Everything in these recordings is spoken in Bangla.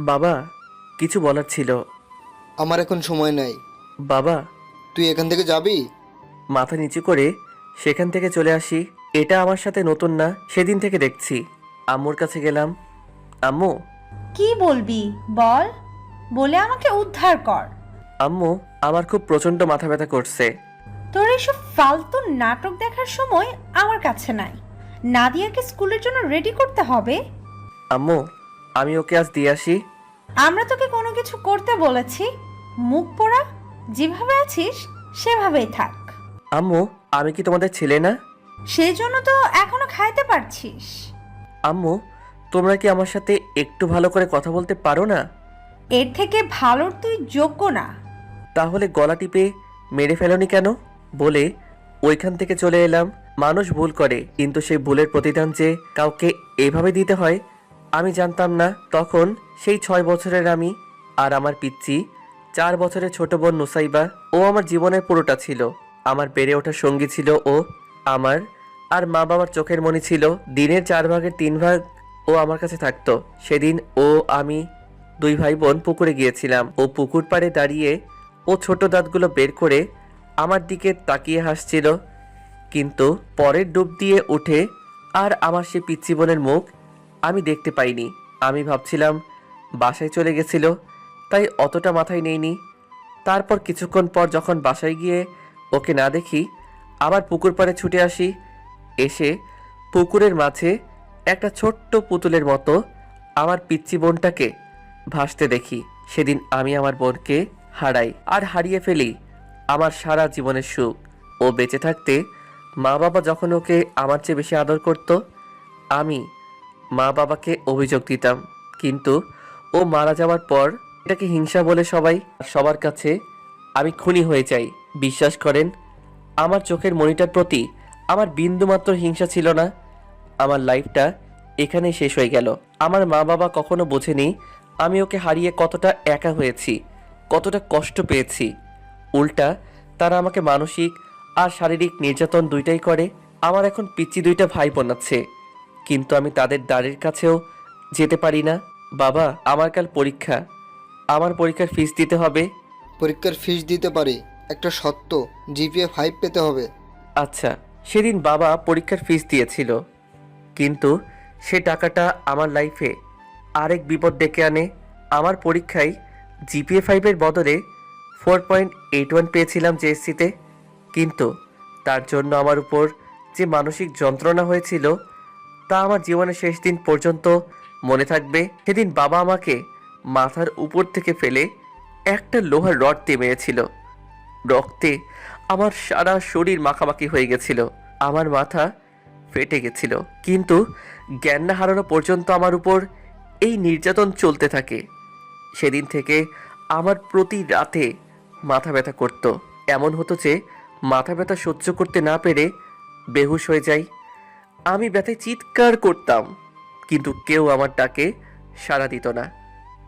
বাবা কিছু বলার ছিল। আমার এখন সময় নাই। বাবা। তুই এখান থেকে যাবি? মাথা নিচু করে সেখান থেকে চলে আসি। এটা আমার সাথে নতুন না সেদিন থেকে দেখছি। আম্মুর কাছে গেলাম। আম্মু? কি বলবি? বল। বলে আমাকে উদ্ধার কর। আম্মু আমার খুব প্রচণ্ড মাথা ব্যথা করছে। তোর এসব ফালতু নাটক দেখার সময় আমার কাছে নাই। নাদিয়াকে স্কুলের জন্য রেডি করতে হবে? আম্মু আমি ওকে আজ দিয়ে আসি। আমরা তোকে কোনো কিছু করতে বলেছি। মুখ পোড়া যেভাবে আছিস সেভাবেই থাক। আম্মু আমি কি তোমাদের ছেলে না? সেই জন্য তো এখনও খাইতে পারছিস। আম্মু তোমরা কি আমার সাথে একটু ভালো করে কথা বলতে পারো না? এর থেকে ভালোর তুই যোগ্য না। তাহলে গলা টিপে মেরে ফেলনি কেন? বলে ওইখান থেকে চলে এলাম। মানুষ ভুল করে, কিন্তু সেই ভুলের প্রতিদান যে কাউকে এভাবে দিতে হয়, আমি জানতাম না। তখন সেই ছয় বছরের আমি আর আমার পিচ্ছি চার বছরের ছোট বোন নুসাইবা, ও আমার জীবনের পুরোটা ছিল। আমার বেড়ে ওঠার সঙ্গী ছিল ও, আমার আর মা বাবার চোখের মনি ছিল। দিনের চার ভাগের তিন ভাগ ও আমার কাছে থাকতো। সেদিন ও, আমি দুই ভাই বোন পুকুরে গিয়েছিলাম। ও পুকুর পাড়ে দাঁড়িয়ে ও ছোট দাঁতগুলো বের করে আমার দিকে তাকিয়ে হাসছিল। কিন্তু পরের ডুব দিয়ে উঠে আর আমার সে পিচ্ছি বোনের মুখ আমি দেখতে পাইনি। আমি ভাবছিলাম, বাসায় চলে গেছিল, তাই অতটা মাথায় নেইনি। তারপর কিছুক্ষণ পর যখন বাসায় গিয়ে ওকে না দেখি, আবার পুকুর পাড়ে ছুটে আসি। এসে পুকুরের মাঝে একটা ছোট্ট পুতুলের মতো আমার পিচ্চি বোনটাকে ভাসতে দেখি। সেদিন আমি আমার বোনকে হারাই আর হারিয়ে ফেলি আমার সারা জীবনের সুখ। ও বেঁচে থাকতে মা বাবা যখন ওকে আমার চেয়ে বেশি আদর করত, আমি মা বাবাকে অভিযোগ দিতাম। কিন্তু ও মারা যাওয়ার পর এটাকে হিংসা বলে সবাই, সবার কাছে আমি খুনি হয়ে যাই। বিশ্বাস করেন, আমার চোখের মনিটার প্রতি আমার বিন্দুমাত্র হিংসা ছিল না। আমার লাইফটা এখানেই শেষ হয়ে গেল। আমার মা বাবা কখনো বোঝেনি আমি ওকে হারিয়ে কতটা একা হয়েছি, কতটা কষ্ট পেয়েছি। উল্টা, তারা আমাকে মানসিক আর শারীরিক নির্যাতন দুইটাই করে আমার এখন পিচ্ছি দুইটা ভাই বোন আছে। কিন্তু আমি তাদের দাঁড়ের কাছেও যেতে পারি না। বাবা আমার কাল পরীক্ষা। আমার পরীক্ষার ফিস দিতে হবে। পরীক্ষার ফিস দিতে পারি। একটা সত্য জিপিএ ফাইভ পেতে হবে। আচ্ছা সেদিন বাবা পরীক্ষার ফিস দিয়েছিল। কিন্তু সে টাকাটা আমার লাইফে আরেক বিপদ ডেকে আনে। আমার পরীক্ষায় জিপিএ ফাইভের বদলে ফোর পয়েন্ট এইট ওয়ান পেয়েছিলাম জেএসসিতে কিন্তু তার জন্য আমার উপর যে মানসিক যন্ত্রণা হয়েছিল, তা আমার জীবনের শেষ দিন পর্যন্ত মনে থাকবে। সেদিন বাবা আমাকে মাথার উপর থেকে ফেলে একটা লোহার রড দিয়ে মেরেছিল রক্তে আমার সারা শরীর মাখামাখি হয়ে গেছিল। আমার মাথা ফেটে গেছিল। কিন্তু জ্ঞান না হারানো পর্যন্ত আমার উপর এই নির্যাতন চলতে থাকে। সেদিন থেকে আমার প্রতি রাতে মাথা ব্যথা করত। এমন হতো যে মাথা ব্যথা সহ্য করতে না পেরে বেহুশ হয়ে যাই। আমি ব্যথায় চিৎকার করতাম, কিন্তু কেউ আমার ডাকে সাড়া দিত না।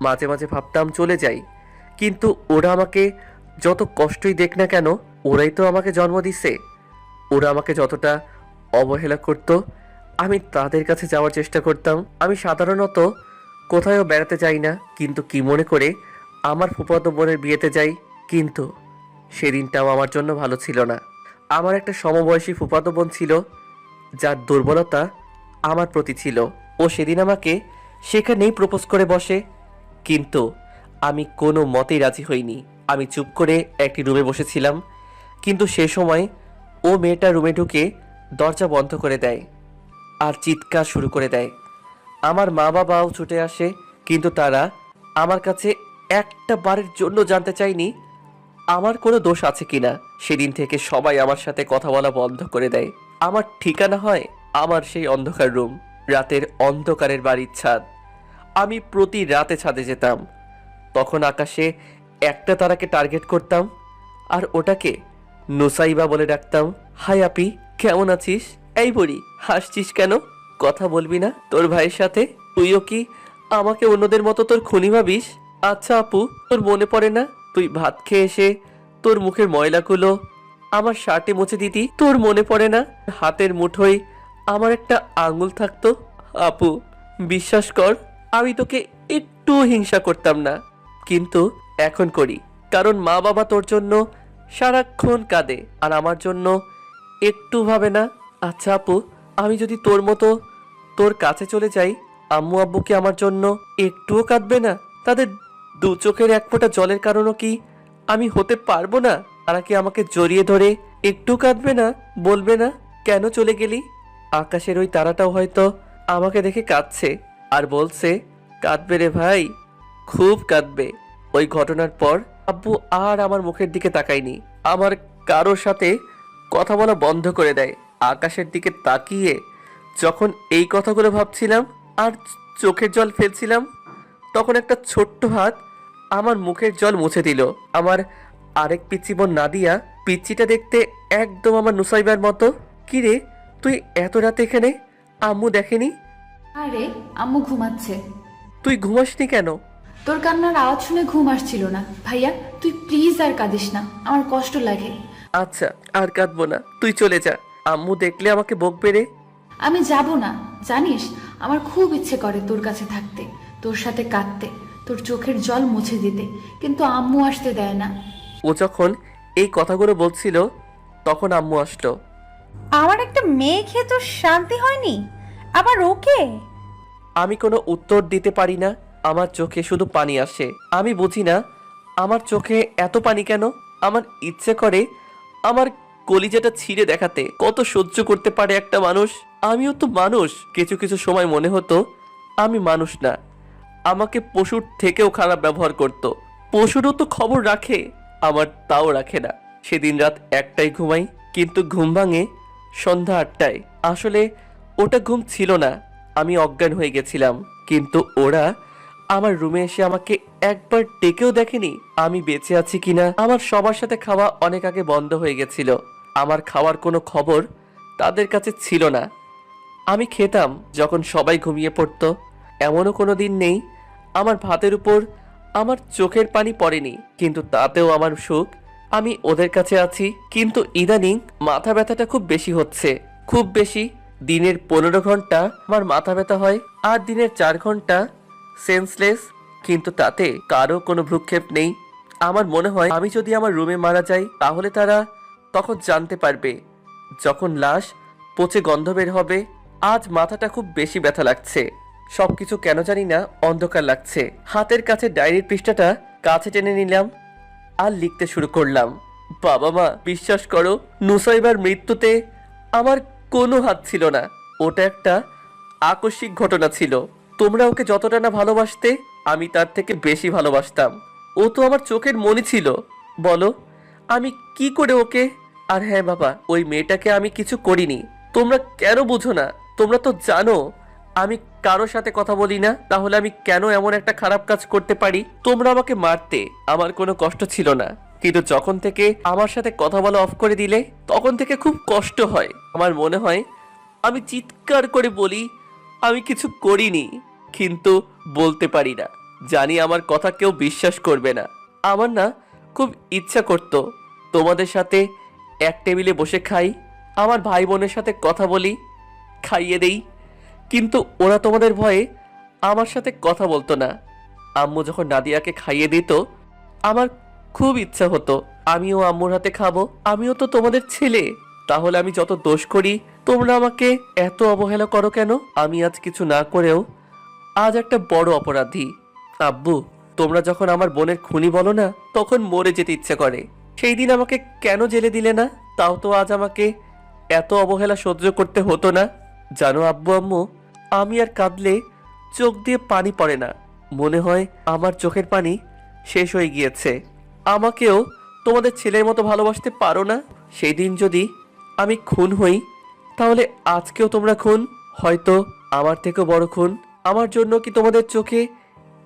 মাঝে মাঝে ভাবতাম চলে যাই, কিন্তু ওরা আমাকে যত কষ্টই দেখ না কেন, ওরাই তো আমাকে জন্ম দিছে। ওরা আমাকে যতটা অবহেলা করত, আমি তাদের কাছে যাওয়ার চেষ্টা করতাম। আমি সাধারণত কোথাও বেড়াতে যাই না, কিন্তু কি মনে করে আমার ফুফাতো বোনের বিয়েতে যাই, কিন্তু সেদিনটাও আমার জন্য ভালো ছিল না। আমার একটা সমবয়সী ফুফাতো বোন ছিল, যার দুর্বলতা আমার প্রতি ছিল। ও সেদিন আমাকে সেখানেই প্রপোজ করে বসে, কিন্তু আমি কোনো মতেই রাজি হইনি। আমি চুপ করে একটি রুমে বসেছিলাম, কিন্তু সে সময় ও মেয়েটা রুমে ঢুকে দরজা বন্ধ করে দেয় আর চিৎকার শুরু করে দেয়। আমার মা বাবাও ছুটে আসে, কিন্তু তারা আমার কাছে একটা বারের জন্য জানতে চায়নি আমার কোনো দোষ আছে কিনা? সেদিন থেকে সবাই আমার সাথে কথা বলা বন্ধ করে দেয়। আমার ঠিকানা হয় আমার সেই অন্ধকার রুম রাতের অন্ধকারের বাড়ির ছাদ। আমি প্রতি রাতে ছাদে যেতাম। তখন আকাশে একটা তারাকে টার্গেট করতাম, আর ওটাকে নোসাইবা বলে ডাকতাম। হাই আপি, কেমন আছিস? এই বলি হাসছিস কেন? কথা বলবি না তোর ভাইয়ের সাথে? তুইও কি আমাকে অন্যদের মতো তোর খুনি ভাবিস? আচ্ছা আপু, তোর মনে পড়ে না? তুই ভাত খেয়ে এসে তোর মুখের ময়লাগুলো আমার শার্টে মুছে দিতি, তোর মনে পড়ে না? হাতের মুঠোয় আমার একটা আঙুল থাকতো। আপু, বিশ্বাস কর, আমি তোকে একটু হিংসা করতাম না। কিন্তু এখন করি, কারণ মা বাবা তোর জন্য সারাক্ষণ কাঁদে, আর আমার জন্য একটু ভাবে না। আচ্ছা আপু, আমি যদি তোর মতো তোর কাছে চলে যাই আম্মু আব্বু কি আমার জন্য একটুও কাঁদবে না? তাদের দু চোখের এক ফোঁটা জলের কারণও কি আমি হতে পারব না? তারা কি আমাকে জড়িয়ে ধরে একটু কাঁদবে না, বলবে না, কেন চলে গেলি? আকাশের ওই তারাটাও হয়তো আমাকে দেখে কাঁদছে আর বলছে, কাঁদবে রে ভাই, খুব কাঁদবে। ওই ঘটনার পর আব্বু আর আমার মুখের দিকে তাকায়নি। আমার কারোর সাথে কথা বলা বন্ধ করে দেয়। আকাশের দিকে তাকিয়ে যখন এই কথাগুলো ভাবছিলাম আর চোখের জল ফেলছিলাম, তখন একটা ছোট্ট হাত আমার মুখের জল মুছে দিল। আমার আরেক পিচ্চি বোন নাদিয়া পিচ্চিটা দেখতে একদম আমার নুসাইবার মতো। কিরে তুই এত রাতে এখানে? আম্মু দেখেনি? আরে আম্মু ঘুমাচ্ছে। তুই ঘুমাসনি কেন? তোর কান্নার আওয়াজ শুনে ঘুম আসছিল না। ভাইয়া তুই প্লিজ আর কাঁদিস না আমার কষ্ট লাগে। আচ্ছা আর কাঁদবো না তুই চলে যা। আম্মু দেখলে আমাকে বকবে রে? আমি যাব না জানিস আমার খুব ইচ্ছে করে তোর কাছে থাকতে তোর সাথে কাঁদতে। তোর চোখের জল মুছে দিতে কিন্তু আম্মু আসতে দেয় না। ও যখন এই কথাগুলো বলছিল তখন আম্মু আসলো। আমার একটা মেয়ে খেয়ে তো শান্তি হয়নি? আবার ওকে? আমি কোনো উত্তর দিতে পারি না আমার চোখে শুধু পানি আসে। আমি বুঝি না আমার চোখে এত পানি কেন? আমার ইচ্ছে করে আমার কলিজাটা ছিঁড়ে দেখাতে। কত সহ্য করতে পারে একটা মানুষ? আমিও তো মানুষ। কিছু কিছু সময় মনে হতো আমি মানুষ না। আমাকে পশুর থেকেও খারাপ ব্যবহার করত। পশুরও তো খবর রাখে, আমার তাও রাখে না। সেদিন রাত একটাই ঘুমাই, কিন্তু ঘুম ভাঙে সন্ধ্যা আটটায়। আসলে ওটা ঘুম ছিল না, আমি অজ্ঞান হয়ে গেছিলাম। কিন্তু ওরা আমার রুমে এসে আমাকে একবার ডেকেও দেখেনি, আমি বেঁচে আছি কিনা আমার সবার সাথে খাওয়া অনেক আগে বন্ধ হয়ে গেছিল। আমার খাওয়ার কোনো খবর তাদের কাছে ছিল না। আমি খেতাম যখন সবাই ঘুমিয়ে পড়তো। এমনও কোনো দিন নেই আমার ভাতের উপর আমার চোখের পানি পড়েনি, কিন্তু তাতেও আমার সুখ। আমি ওদের কাছে আছি, কিন্তু ইদানিং মাথা ব্যথাটা খুব বেশি হচ্ছে। খুব বেশি, দিনের পনেরো ঘণ্টা আমার মাথা ব্যথা হয়, আর দিনের চার ঘণ্টা সেন্সলেস কিন্তু তাতে কারও কোনো ভ্রুক্ষেপ নেই। আমার মনে হয়, আমি যদি আমার রুমে মারা যাই, তাহলে তারা তখন জানতে পারবে, যখন লাশ পচে গন্ধ বের হবে, আজ মাথাটা খুব বেশি ব্যথা লাগছে। সবকিছু কেন জানি না অন্ধকার লাগছে। হাতের কাছে ডায়েরির পৃষ্ঠাটা কাছে টেনে নিলাম আর লিখতে শুরু করলাম। বাবা মা, বিশ্বাস করো, নুসাইবার মৃত্যুতে আমার কোনো হাত ছিল না। ওটা একটা আকস্মিক ঘটনা ছিল। তোমরা ওকে যতটা না ভালোবাসতে, আমি তার থেকে বেশি ভালোবাসতাম। ও তো আমার চোখের মনে ছিল। বলো, আমি কি করে ওকে, আর হ্যাঁ বাবা, ওই মেয়েটাকে আমি কিছু করিনি। তোমরা কেন বুঝো না? তোমরা তো জানো। আমি কারোর সাথে কথা বলি না, তাহলে আমি কেন এমন একটা খারাপ কাজ করতে পারি? তোমরা আমাকে মারতে, আমার কোনো কষ্ট ছিল না। কিন্তু যখন থেকে আমার সাথে কথা বলা অফ করে দিলে, তখন থেকে খুব কষ্ট হয়। আমার মনে হয়, আমি চিৎকার করে বলি, আমি কিছু করিনি, কিন্তু বলতে পারি না। জানি আমার কথা কেউ বিশ্বাস করবে না। আমার না খুব ইচ্ছা করতো, তোমাদের সাথে এক টেবিলে বসে খাই, আমার ভাই বোনের সাথে কথা বলি, খাইয়ে দেই কিন্তু ওরা তোমাদের ভয়ে আমার সাথে কথা বলতো না। আম্মু যখন নাদিয়াকে খাইয়ে দিত, আমার খুব ইচ্ছা হতো, আমিও আম্মুর হাতে খাব, আমিও তো তোমাদের ছেলে। তাহলে আমি যত দোষ করি, তোমরা আমাকে এত অবহেলা করো কেন? আমি আজ কিছু না করেও আজ একটা বড় অপরাধী। আব্বু, তোমরা যখন আমার বোনের খুনি বলো না, তখন মরে যেতে ইচ্ছে করে। সেই দিন আমাকে কেন জেলে দিলে না? তাও তো আজ আমাকে এত অবহেলা সহ্য করতে হতো না। জানো আব্বু, আম্মু আমি আর কাঁদলে চোখ দিয়ে পানি পড়ে না। মনে হয় আমার চোখের পানি শেষ হয়ে গিয়েছে। আমাকেও তোমাদের ছেলের মতো ভালোবাসতে পারো না? সেই দিন যদি আমি খুন হই, তাহলে আজকেও তোমরা খুন? হয়তো আমার থেকেও বড় খুন। আমার জন্য কি তোমাদের চোখে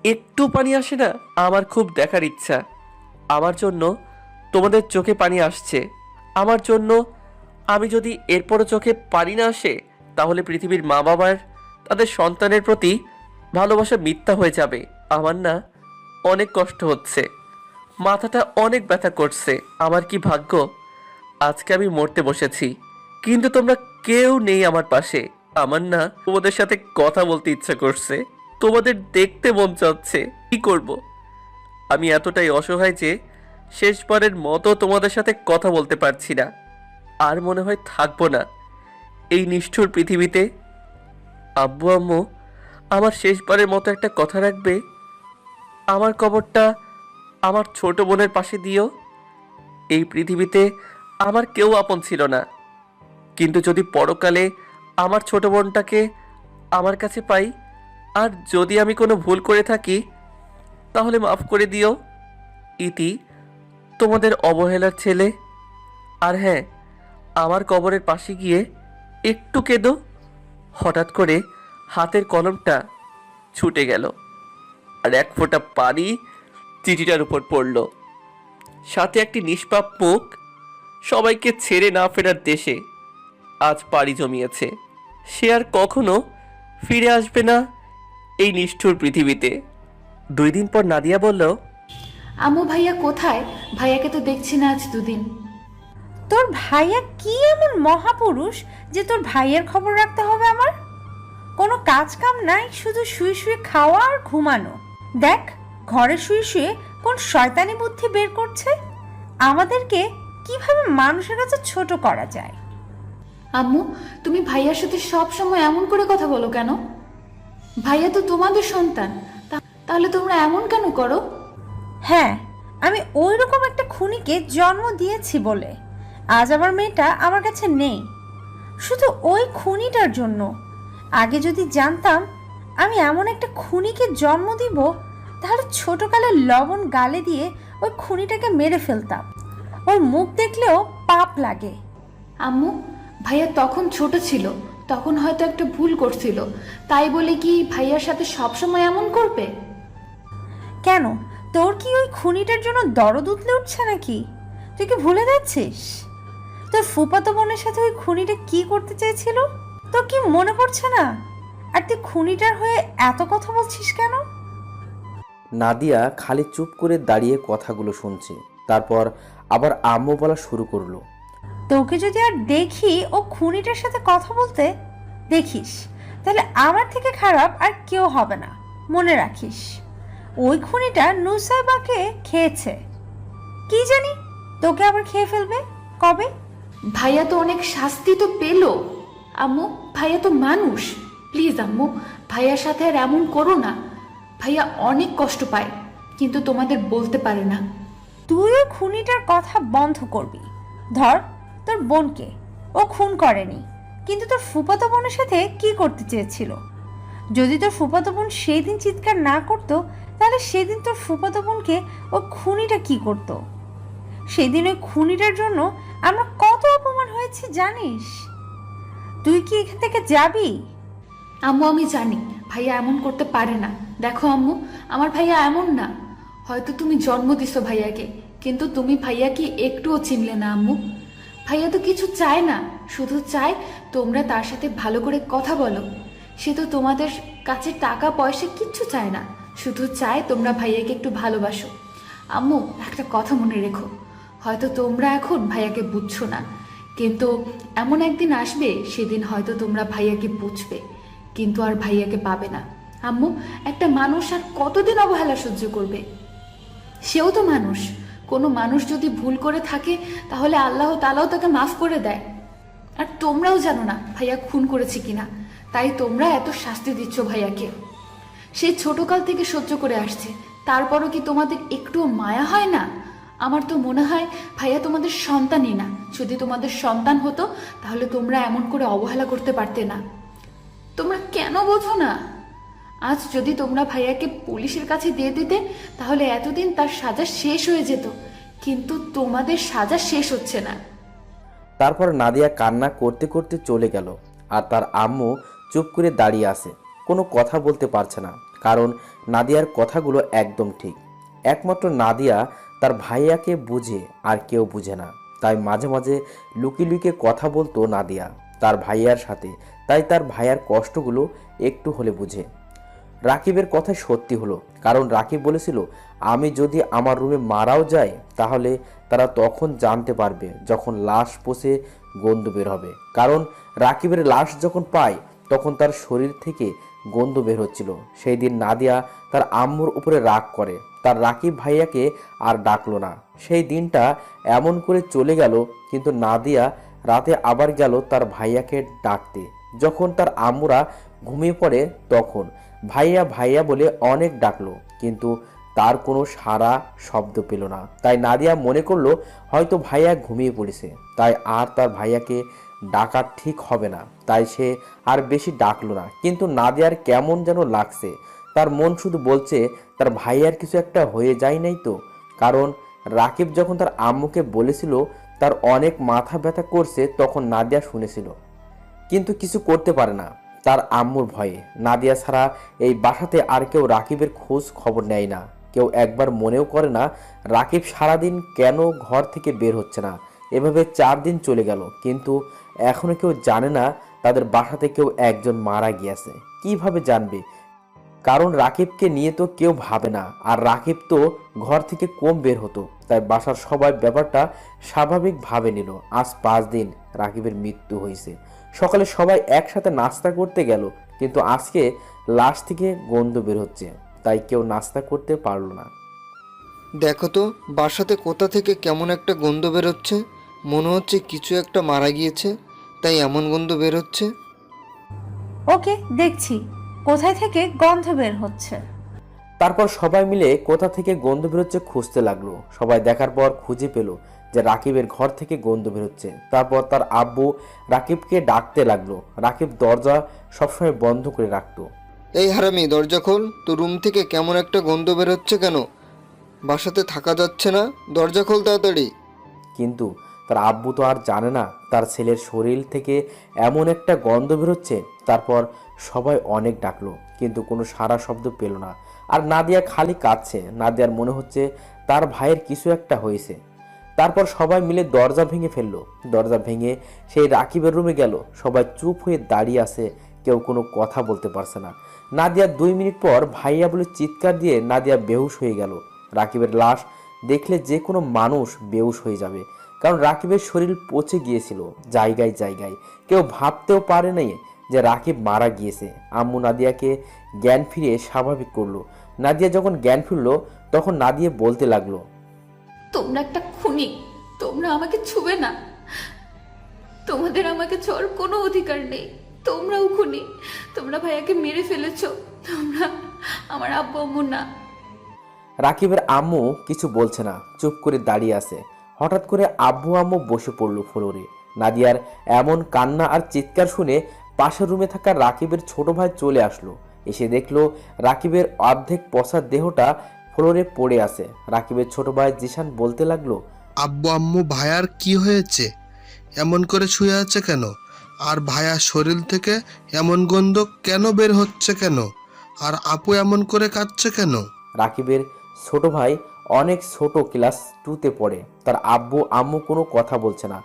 একটু পানি আসে না? আমার খুব দেখার ইচ্ছা। আমার জন্য তোমাদের চোখে পানি আসছে। আমার জন্য আমি যদি এরপরও চোখে পানি না আসে, তাহলে পৃথিবীর মা বাবার তাদের সন্তানের প্রতি ভালোবাসা মিথ্যা হয়ে যাবে। আমার না অনেক কষ্ট হচ্ছে। মাথাটা অনেক ব্যথা করছে। আমার কি ভাগ্য? আজকে আমি মরতে বসেছি। কিন্তু তোমরা কেউ নেই আমার পাশে। আমার না তোমাদের সাথে কথা বলতে ইচ্ছা করছে। তোমাদের দেখতে মন চাচ্ছে। কি করব? আমি এতটাই অসহায় যে শেষবারের মতো তোমাদের সাথে কথা বলতে পারছি না। আর মনে হয় থাকব না। এই নিষ্ঠুর পৃথিবীতে আব্বু, আম্মু, আমার শেষবারের মতো একটা কথা রাখবে। আমার কবরটা আমার ছোট বোনের পাশে দিও। এই পৃথিবীতে আমার কেউ আপন ছিল না। কিন্তু যদি পরকালে আমার ছোট বোনটাকে আমার কাছে পাই, আর যদি আমি কোনো ভুল করে থাকি, তাহলে মাফ করে দিও। ইতি, তোমাদের অবহেলার ছেলে। আর হ্যাঁ আমার কবরের পাশে গিয়ে একটু কেঁদো। হঠাৎ করে হাতের কলমটা ছুটে গেল আর এক ফোঁটা পানি চিঠিটার উপর পড়ল। সাথে একটি নিষ্পাপ মুখ সবাইকে ছেড়ে না ফেরার দেশে আজ পাড়ি জমিয়েছে। সে আর কখনো ফিরে আসবে না এই নিষ্ঠুর পৃথিবীতে। দুই দিন পর নাদিয়া বলল আম্মু ভাইয়া কোথায়? ভাইয়াকে তো দেখছি না আজ দুদিন। তোর ভাইয়া কি এমন মহাপুরুষ যে তোর ভাইয়ের খবর রাখতে হবে আমার? কোনো কাজ কাম নাই শুধু শুয়ে শুয়ে খাওয়া আর ঘুমানো। দেখ ঘরে শুয়ে শুয়ে কোন শয়তানি বুদ্ধি বের করছে? আমাদেরকে কীভাবে মানুষের কাছে ছোট করা যায়? আম্মু তুমি ভাইয়ার সাথে সব সময় এমন করে কথা বলো কেন? ভাইয়া তো তোমাদের সন্তান তাহলে তোমরা এমন কেন করো? হ্যাঁ আমি ওই রকম একটা খুনিকে জন্ম দিয়েছি বলে। আজ আমার মেয়েটা আমার কাছে নেই। শুধু ওই খুনিটার জন্য। আগে যদি জানতাম আমি এমন একটা খুনিকে জন্ম দিব তাহলে ছোটকালে লবণ গালে দিয়ে ওই খুনিটাকে মেরে ফেলতাম। ওর মুখ দেখলেও পাপ লাগে। আম্মু ভাইয়া তখন ছোট ছিল তখন হয়তো একটা ভুল করছিল। তাই বলে কি ভাইয়ার সাথে সবসময় এমন করবে? কেন? তোর কি ওই খুনিটার জন্য দরদ উতলে উঠছে নাকি? তুই কি ভুলে যাচ্ছিস? তোর ফুপাতো বোনের সাথে ওই খুনিটা কি করতে চেয়েছিল? তোর কি মনে পড়ছে না? আর তুই খুনিটার হয়ে এত কথা বলছিস কেন? নাদিয়া খালি চুপ করে দাঁড়িয়ে কথাগুলো শুনছে। তারপর আবার আম্মু বলা শুরু করল। তোকে যদি আর দেখি ও খুনিটার সাথে কথা বলতে দেখিস তাহলে আমার থেকে খারাপ আর কেউ হবে না। মনে রাখিস ওই খুনিটা নুসাইবাকে খেয়েছে। কি জানি তোকে আবার খেয়ে ফেলবে? কবে? ভাইয়া তো অনেক শাস্তি তো পেল। আম্মু, ভাইয়া তো মানুষ। প্লিজ আম্মু, ভাইয়ার সাথে আর এমন করো না। ভাইয়া অনেক কষ্ট পায়, কিন্তু তোমাদের বলতে পারে না। তুই ওই খুনিটার কথা বন্ধ করবি। ধর, তোর বোনকে। ও খুন করেনি। কিন্তু তোর ফুপাতো বোনের সাথে কি করতে চেয়েছিল? যদি তোর ফুপাতো বোন সেই দিন চিৎকার না করতো, তাহলে সেদিন তোর ফুপাতো বোনকে ও খুনিটা কি করতো? সেদিন ওই খুনিটার জন্য আমরা কত অপমান হয়েছে, জানিস? তুই কি এখান থেকে যাবি? আম্মু, আমি জানি, ভাইয়া এমন করতে পারে না। দেখো আম্মু, আমার ভাইয়া এমন না। হয়তো তুমি জন্ম দিছো ভাইয়াকে, কিন্তু তুমি ভাইয়াকে একটুও চিনলে না আম্মু। ভাইয়া তো কিছু চায় না, শুধু চায় তোমরা তার সাথে ভালো করে কথা বলো। সে তো তোমাদের কাছে টাকা, পয়সা কিচ্ছু চায় না। শুধু চায় তোমরা ভাইয়াকে একটু ভালোবাসো। আম্মু, একটা কথা মনে রেখো। হয়তো তোমরা এখন ভাইয়াকে বুঝছ না। কিন্তু এমন একদিন আসবে, সেদিন হয়তো তোমরা ভাইয়াকে বুঝবে। কিন্তু আর ভাইয়াকে পাবে না। আম্মু, একটা মানুষ আর কতদিন অবহেলা সহ্য করবে? সেও তো মানুষ। কোনো মানুষ যদি ভুল করে থাকে, তাহলে আল্লাহ তালাও তাকে মাফ করে দেয়। আর তোমরাও জানো না ভাইয়া খুন করেছে কিনা। তাই তোমরা এত শাস্তি দিচ্ছ ভাইয়াকে। সেই ছোটকাল থেকে সহ্য করে আসছে। তারপরও কি তোমাদের একটুও মায়া হয় না? আমার তো মনে হয় ভাইয়া তোমাদের সন্তানই না। যদি তোমাদের সন্তান হতো, তাহলে তোমরা এমন করে অবহেলা করতে পারতে না। তোমরা কেন বোঝো না? আজ যদি তোমরা ভাইয়াকে পুলিশের কাছে দিয়ে দিতে, তাহলে এতদিন তার সাজা শেষ হয়ে যেত। কিন্তু তোমাদের সাজা শেষ হচ্ছে না। তারপর নাদিয়া কান্না করতে করতে চলে গেল আর তার আম্মু চুপ করে দাঁড়িয়ে আছে। কোনো কথা বলতে পারছে না, কারণ নাদিয়ার কথাগুলো একদম ঠিক। একমাত্র নাদিয়া তার ভাইয়াকে বুঝে আর কেউ বুঝে না। তাই মাঝে মাঝে লুকিয়ে লুকিয়ে কথা বলতো নাদিয়া, তার ভাইয়ার সাথে। তাই তার ভাইয়ার কষ্টগুলো একটু হলে বুঝে। রাকিবের কথা সত্যি হলো, কারণ রাকিব বলেছিল, আমি যদি আমার রুমে মারাও যাই, তাহলে তারা তখন জানতে পারবে যখন লাশ পোষে গন্ধ বের হবে। কারণ রাকিবের লাশ যখন পায়, তখন তার শরীর থেকে গন্ধ বের হচ্ছিল। সেই দিন নাদিয়া তার আম্মুর উপরে রাগ করে। তার রাকিব ভাইয়াকে আর ডাকলো না। সেই দিনটা এমন করে চলে গেল, কিন্তু নাদিয়া রাতে আবার গেল তার ভাইয়াকে ডাকতে। যখন তার আম্মুরা ঘুমিয়ে পড়ে তখন ভাইয়া ভাইয়া বলে অনেক ডাকলো, কিন্তু তার কোনো সারা শব্দ পেল না। তাই নাদিয়া মনে করল হয়তো ভাইয়া ঘুমিয়ে পড়েছে। তাই আর তার ভাইয়াকে ডাকা ঠিক হবে না, তাই সে আর বেশি ডাকলো না। কিন্তু নাদিয়ার কেমন যেন লাগছে। তার মন শুধু বলছে, তার ভাইয়ার কিছু একটা হয়ে যায় নাই তো? কারণ রাকিব যখন তার আম্মুকে বলেছিল, তার অনেক মাথা ব্যথা করছে, তখন নাদিয়া শুনেছিল। কিন্তু কিছু করতে পারে না তার আম্মুর ভয়ে। নাদিয়া ছাড়া এই বাসাতে আর কেউ রাকিবের খোঁজ খবর নেয় না। কেউ একবার মনেও করে না, রাকিব সারাদিন কেন ঘর থেকে বের হচ্ছে না। এভাবে চার দিন চলে গেল, কিন্তু এখনও কেউ জানে না তাদের বাসাতে কেউ একজন মারা গিয়েছে। কীভাবে জানবে? কারণ রাকিবকে নিয়ে তো কেউ ভাবে না, আর রাকিব তো ঘর থেকে কম বের হতো, তাই বাসার সবাই ব্যাপারটা স্বাভাবিক ভাবে নিল। আজ পাঁচ দিন রাকিবের মৃত্যু হয়েছে। সকালে সবাই একসাথে নাস্তা করতে গেল, কিন্তু আজকে লাশ থেকে গন্ধ বের হচ্ছে, তাই কেউ নাস্তা করতে পারল না। দেখো তো, বাসাতে কোথা থেকে কেমন একটা গন্ধ বেরোচ্ছে মনে হচ্ছে কিছু একটা মারা গিয়েছে তাই এমন গন্ধ বেরোচ্ছে ওকে দেখছি। কোথায় থেকে গন্ধ বের হচ্ছে? তারপর সবাই মিলে কোথা থেকে গন্ধ বেরোচ্ছে খুঁজতে লাগল। সবাই দেখার পর খুঁজে পেল যে রাকিবের ঘর থেকে গন্ধ বেরোচ্ছে তারপর তার আব্বু রাকিবকে ডাকতে লাগল। রাকিব দরজা সবসময় বন্ধ করে রাখতো। এই হারামি দরজা খোল। তো রুম থেকে কেমন একটা গন্ধ বেরোচ্ছে কেন? বাসাতে থাকা যাচ্ছে না। দরজা খোল তাড়াতাড়ি। কিন্তু তার আব্বু তো আর জানে না তার ছেলের শরীর থেকে এমন একটা গন্ধ বেরোচ্ছে, তারপর সবাই অনেক ডাকলো, কিন্তু কোনো সারা শব্দ পেল না। আর নাদিয়া খালি কাঁদছে, নাদিয়ার মনে হচ্ছে তার ভাইয়ের কিছু একটা হয়েছে। তারপর সবাই মিলে দরজা ভেঙে ফেলল। দরজা ভেঙে সেই রাকিবের রুমে গেল। সবাই চুপ হয়ে দাঁড়িয়ে আছে, কেউ কোনো কথা বলতে পারছে না। নাদিয়া দুই মিনিট পর ভাইয়া বলে চিৎকার দিয়ে নাদিয়া বেহুশ হয়ে গেল। রাকিবের লাশ দেখলে যে কোনো মানুষ বেহুশ হয়ে যাবে। কারণ রাকিবের শরীর পচে গিয়েছিল জায়গায় জায়গায়। কেউ ভাবতেও পারে নাই যে রাকিব মারা গিয়েছে। আম্মু নাদিয়াকে জ্ঞান ফিরিয়ে স্বাভাবিক করল। নাদিয়া যখন জ্ঞান ফিরলো তখন নাদিয়া বলতে লাগল তোমরা একটা খুনি তোমরা আমাকে ছুবে না। তোমাদের আমাকে ছোঁয়ার কোনো অধিকার নেই। তোমরাও খুনি তোমরা ভাইয়াকে মেরে ফেলেছো তোমরা আমার আব্বু আম্মু না। রাকিবের আম্মু কিছু বলছে না চুপ করে দাঁড়িয়ে আছে। হঠাৎ করে আব্বু আম্মু বসে পড়ল ফ্লোরে নাদিয়ার এমন কান্না আর চিৎকার শুনে পাশের রুমে থাকা রাকিবের ছোট ভাই চলে আসলো। এসে দেখল রাকিবের অর্ধেক পচার দেহটা ফ্লোরে পড়ে আছে। রাকিবের ছোট ভাই জিশান বলতে লাগল আব্বু আম্মু ভাইয়ার কি হয়েছে? এমন করে শুয়ে আছে কেন? আর ভাইয়ার শরীর থেকে এমন গন্ধ কেন বের হচ্ছে কেন? আর আপু এমন করে কাঁদছে কেন? রাকিবের ছোট ভাই অনেক ছোট ক্লাস টুতে পড়ে, তার আব্বু আম্মু কোনো কথা বলছে না।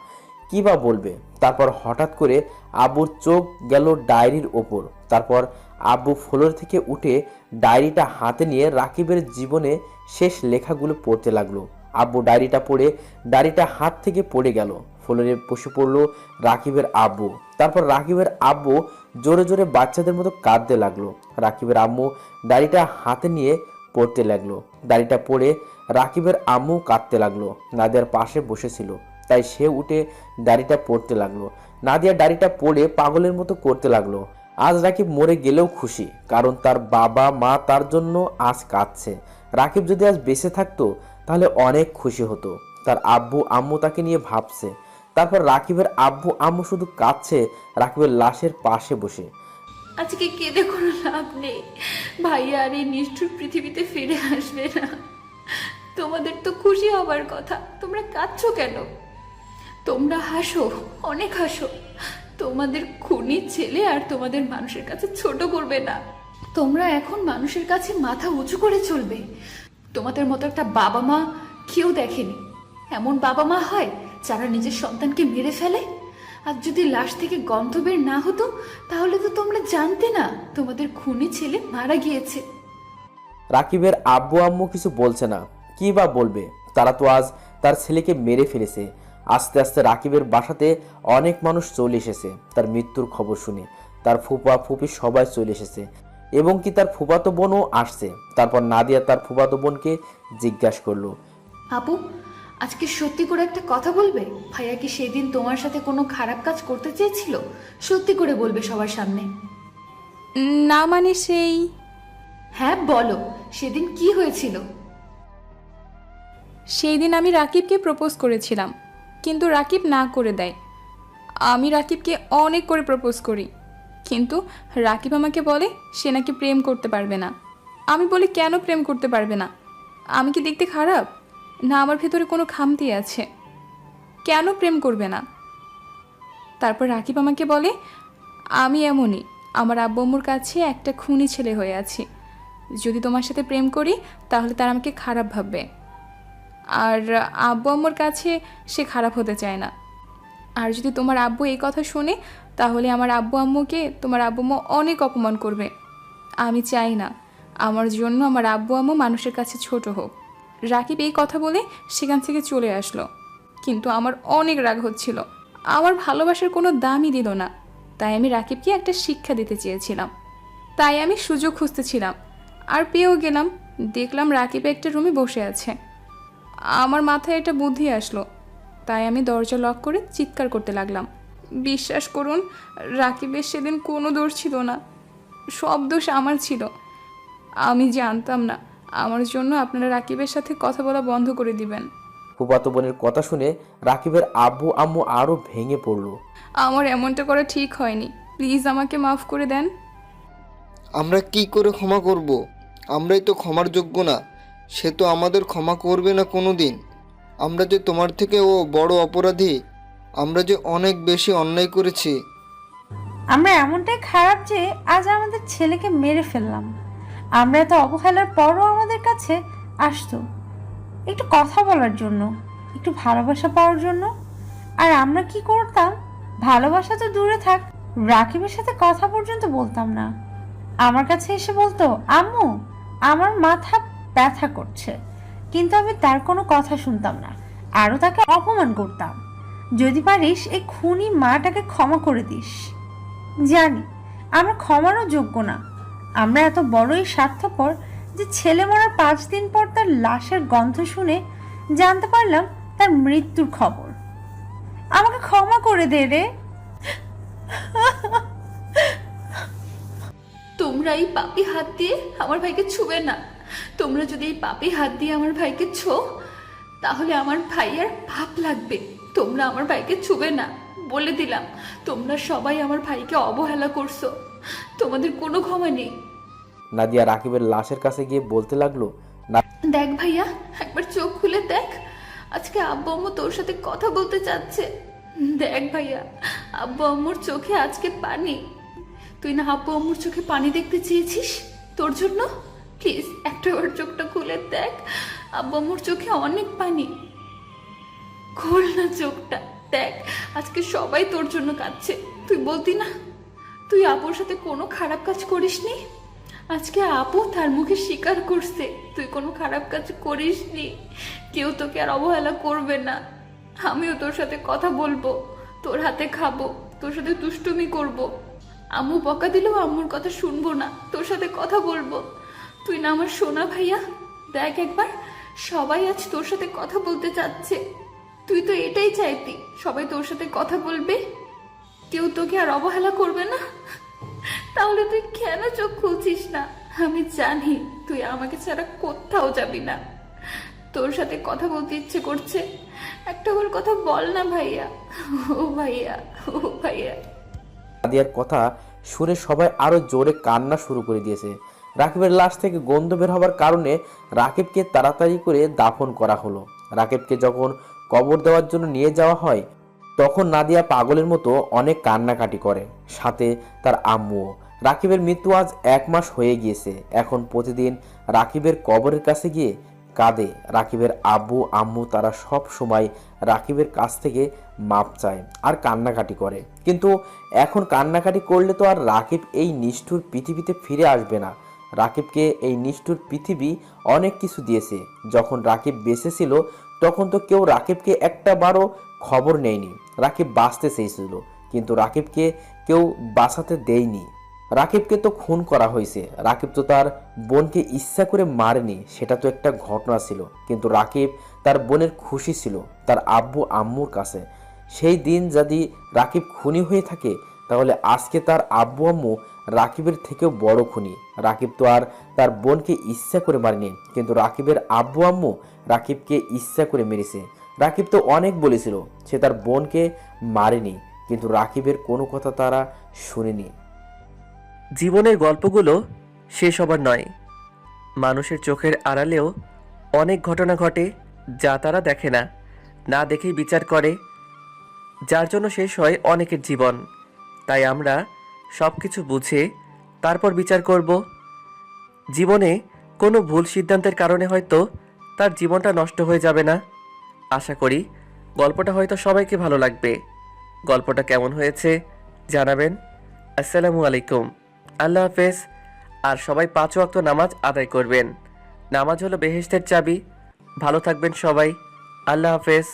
কি বা বলবে? তারপর হঠাৎ করে আব্বুর চোখ গেল ডায়েরির ওপর। তারপর আব্বু ফ্লোর থেকে উঠে ডায়েরিটা হাতে নিয়ে রাকিবের জীবনে শেষ লেখাগুলো পড়তে লাগল। আব্বু ডায়েরিটা পড়ে ডায়েরিটা হাত থেকে পড়ে গেল। ফ্লোরে বসে পড়ল রাকিবের আব্বু। তারপর রাকিবের আব্বু জোরে জোরে বাচ্চাদের মতো কাঁদতে লাগল। রাকিবের আম্মু ডায়েরিটা হাতে নিয়ে পড়তে লাগল। দাড়িটা পড়ে রাকিবের আম্মু কাঁদতে লাগল। নাদিয়ার পাশে বসেছিল, তাই সে উঠে দাড়িটা পড়তে লাগল। নাদিয়া দাড়িটা পড়ে পাগলের মতো করতে লাগল। আজ রাকিব মরে গেলেও খুশি, কারণ তার বাবা মা তার জন্য আজ কাঁদছে। রাকিব যদি আজ বেঁচে থাকতো, তাহলে অনেক খুশি হতো। তার আব্বু আম্মু তাকে নিয়ে ভাবছে। তারপর রাকিবের আব্বু আম্মু শুধু কাঁদছে, রাকিবের লাশের পাশে বসে। আজকে কেঁদে কোনো লাভ নেই। ভাইয়া আর এই নিষ্ঠুর পৃথিবীতে ফিরে আসবে না। তোমাদের তো খুশি হবার কথা। তোমরা কাঁদছো কেন? তোমরা হাসো, অনেক হাসো। তোমাদের খুনি ছেলে আর তোমাদের মানুষের কাছে ছোট করবে না। তোমরা এখন মানুষের কাছে মাথা উঁচু করে চলবে। তোমাদের মতো একটা বাবা মা কেউ দেখেনি। এমন বাবা মা হয় যারা নিজের সন্তানকে মেরে ফেলে? আর যদি লাশ থেকে গন্ধ বের না হতো তাহলে তো তোমরা জানতে না তোমাদের খুনি ছেলে মারা গিয়েছে। রাকিবের আব্বু আম্মু কিছু বলছে না। কি বা বলবে? তারা তো আজ তার ছেলেকে মেরে ফেলেছে। আস্তে আস্তে রাকিবের বাসাতে অনেক মানুষ চলে এসেছে। তার মৃত্যুর খবর শুনে তার ফুপা ফুপি সবাই চলে এসেছে। এবং কি তার ফুফাতো বোনও আসছে। তারপর নাদিয়া তার ফুফাতো বোনকে জিজ্ঞাসা করল। আপু আজকে সত্যি করে একটা কথা বলবে? ভাইয়া কি সেদিন তোমার সাথে কোনো খারাপ কাজ করতে চেয়েছিল? সত্যি করে বলবে সবার সামনে। না মানে সেই? হ্যাঁ বলো। সেদিন কি হয়েছিল? সেই দিন আমি রাকিবকে প্রপোজ করেছিলাম কিন্তু রাকিব না করে দেয়। আমি রাকিবকে অনেক করে প্রপোজ করি কিন্তু রাকিব আমাকে বলে সে নাকি প্রেম করতে পারবে না। আমি বলি কেন প্রেম করতে পারবে না? আমি কি দেখতে খারাপ? না আমার ভেতরে কোনো খামতি আছে। কেন প্রেম করবে না? তারপর রাকিব আমাকে বলে, আমি এমনই, আমার আব্বু আম্মুর কাছে একটা খুনি ছেলে হয়ে আছি। যদি তোমার সাথে প্রেম করি, তাহলে তারা আমাকে খারাপ ভাববে। আর আব্বু আম্মুর কাছে সে খারাপ হতে চায় না। আর যদি তোমার আব্বু এই কথা শুনে, তাহলে আমার আব্বু আম্মুকে তোমার আব্বু আম্মু অনেক অপমান করবে। আমি চাই না, আমার জন্য আমার আব্বু আম্মু মানুষের কাছে ছোট হোক। রাকিব এই কথা বলে সেখান থেকে চলে আসলো। কিন্তু আমার অনেক রাগ হচ্ছিল। আমার ভালোবাসার কোনো দামই দিল না। তাই আমি রাকিবকে একটা শিক্ষা দিতে চেয়েছিলাম। তাই আমি সুযোগ খুঁজতেছিলাম। আর পেয়েও গেলাম। দেখলাম রাকিব একটা রুমে বসে আছে। আমার মাথায় একটা বুদ্ধি আসলো। তাই আমি দরজা লক করে চিৎকার করতে লাগলাম। বিশ্বাস করুন, রাকিবের সেদিন কোনো দোষ ছিল না। সব দোষ আমার ছিল। আমি জানতাম না। আমার জন্য আপনারা রাকিবের সাথে কথা বলা বন্ধ করে দিবেন। ফুফাতো বোনের কথা শুনে রাকিবের আব্বু আম্মু আরও ভেঙে পড়ল। আমার এমনটা করা ঠিক হয়নি। প্লিজ আমাকে মাফ করে দেন। আমরা কি করে ক্ষমা করব? আমরাই তো ক্ষমার যোগ্য না। সে তো আমাদের ক্ষমা করবে না কোনো দিন আমরা যে তোমার থেকে ও বড় অপরাধী আমরা যে অনেক বেশি অন্যায় করেছি। আমরা এমনটাই খারাপ যে আজ আমাদের ছেলেকে মেরে ফেললাম। আমরা এত অবহেলার পরও আমাদের কাছে আসতো। একটু কথা বলার জন্য, একটু ভালোবাসা পাওয়ার জন্য। আর আমরা কি করতাম? ভালোবাসা তো দূরে থাক, রাকিবের সাথে কথা পর্যন্ত বলতাম না। আমার কাছে এসে বলতো, আম্মু, আমার মাথা ব্যথা করছে। কিন্তু আমি তার কোনো কথা শুনতাম না, আরও তাকে অপমান করতাম। যদি পারিস, এই খুনি মাটাকে ক্ষমা করে দিস। জানি, আমরা ক্ষমারও যোগ্য না আমরা এত বড়ই স্বার্থপর যে ছেলে মরার পাঁচ দিন পর তার লাশের গন্ধ শুনে জানতে পারলাম তার মৃত্যুর খবর। আমাকে ক্ষমা করে দে রে। তোমরা এই পাপি হাত দিয়ে আমার ভাইকে ছুবে না। তোমরা যদি এই পাপি হাত দিয়ে আমার ভাইকে ছো, তাহলে আমার ভাইয়ের পাপ লাগবে। তোমরা আমার ভাইকে ছুবে না। বলে দিলাম, তোমরা সবাই আমার ভাইকে অবহেলা করছ। তোমাদের কোনো ক্ষমা নেই। নাদিয়া রাকিবের লাশের কাছে গিয়ে বলতে লাগল দেখ ভাইয়া একবার চোখ খুলে দেখ। আজকে আব্বু আম্মু তোর সাথে কথা বলতে চাচ্ছে। দেখ ভাইয়া আব্বু আম্মুর চোখে আজকে পানি। তুই না আব্বু আম্মুর চোখে পানি দেখতে চেয়েছিস? তোর জন্য? প্লিজ একটা বার চোখটা খুলে দেখ। আব্বু আম্মুর চোখে অনেক পানি। খোল না চোখটা দেখ আজকে সবাই তোর জন্য কাঁদছে। তুই বলতি না? তুই আপুর সাথে কোনো খারাপ কাজ করিসনি? আজকে আপু তার মুখে স্বীকার করছে। তুই কোনো খারাপ কাজ করিসনি। কেউ তোকে আর অবহেলা করবে না। আমিও তোর সাথে কথা বলব, তোর হাতে খাব, তোর সাথে দুষ্টুমি করব। আম্মু বকা দিলেও আম্মুর কথা শুনব না, তোর সাথে কথা বলব। তুই না আমার সোনা ভাইয়া? দেখ একবার, সবাই আজ তোর সাথে কথা বলতে চাচ্ছে। তুই তো এটাই চাইতি, সবাই তোর সাথে কথা বলবে। কেউ তোকে আর অবহেলা করবে না? তাহলে তুই কেন চোখ খুলছিস না? আমি জানি তুই আমাকে ছাড়া কোথাও যাবি না। তোর সাথে কথা বলতে ইচ্ছে করছে। একটা বার কথা বল না ভাইয়া। ও ভাইয়া ও ভাইয়া। নাদিয়ার কথা শুনে সবাই আরও জোরে কান্না শুরু করে দিয়েছে। রাকিবের লাশ থেকে গন্ধ বের হবার কারণে রাকিবকে তাড়াতাড়ি করে দাফন করা হলো। রাকিবকে যখন কবর দেওয়ার জন্য নিয়ে যাওয়া হয় তখন নাদিয়া পাগলের মতো অনেক কান্নাকাটি করে। সাথে তার আম্মুও। রাকিবের মৃত্যু আজ এক মাস হয়ে গিয়েছে। এখন প্রতিদিন রাকিবের কবরের কাছে গিয়ে কাঁদে। রাকিবের আব্বু, আম্মু তারা সব সময় রাকিবের কাছ থেকে মাপ চায় আর কান্নাকাটি করে। কিন্তু এখন কান্নাকাটি করলে তো আর রাকিব এই নিষ্ঠুর পৃথিবীতে ফিরে আসবে না। রাকিবকে এই নিষ্ঠুর পৃথিবী অনেক কিছু দিয়েছে। যখন রাকিব বেঁচে ছিল তখন তো কেউ রাকিবকে একটা বারও খবর নেয়নি। রাকিব বাঁচতে চেয়েছিল, কিন্তু রাকিবকে কেউ বাঁচাতে দেয়নি। রাকিবকে তো খুন করা হয়েছে। রাকিব তো তার বোনকে ইচ্ছা করে মারেনি, সেটা তো একটা ঘটনা ছিল। কিন্তু রাকিব তার বোনের খুশি ছিল, তার আব্বু, আম্মুর কাছে। সেই দিন যদি রাকিব খুনি হয়ে থাকে তাহলে আজকে তার আব্বু আম্মু রাকিবের থেকেও বড় খুনি। রাকিব তো আর তার বোনকে ইচ্ছা করে মারেনি, কিন্তু রাকিবের আব্বু আম্মু রাকিবকে ইচ্ছা করে মেরেছে। রাকিব তো অনেক বলেছিল, সে তার বোনকে মারেনি, কিন্তু রাকিবের কোনো কথা তারা শুনেনি। জীবনের গল্পগুলো শেষ হবার নয়। মানুষের চোখের আড়ালেও অনেক ঘটনা ঘটে যা তারা দেখে না না দেখেই বিচার করে, যার জন্য শেষ হয় অনেকের জীবন। তাই আমরা সব কিছু বুঝে তারপর বিচার করব। জীবনে কোনো ভুল সিদ্ধান্তের কারণে হয়তো তার জীবনটা নষ্ট হয়ে যাবে না। আশা করি গল্পটা হয়তো সবাইকে ভালো লাগবে। গল্পটা কেমন হয়েছে জানাবেন। আসসালামু আলাইকুম। আল্লাহ হাফেজ। আর সবাই পাঁচ ওয়াক্ত নামাজ আদায় করবেন। নামাজ হলো বেহেশতের চাবি। ভালো থাকবেন সবাই। আল্লাহ হাফেজ।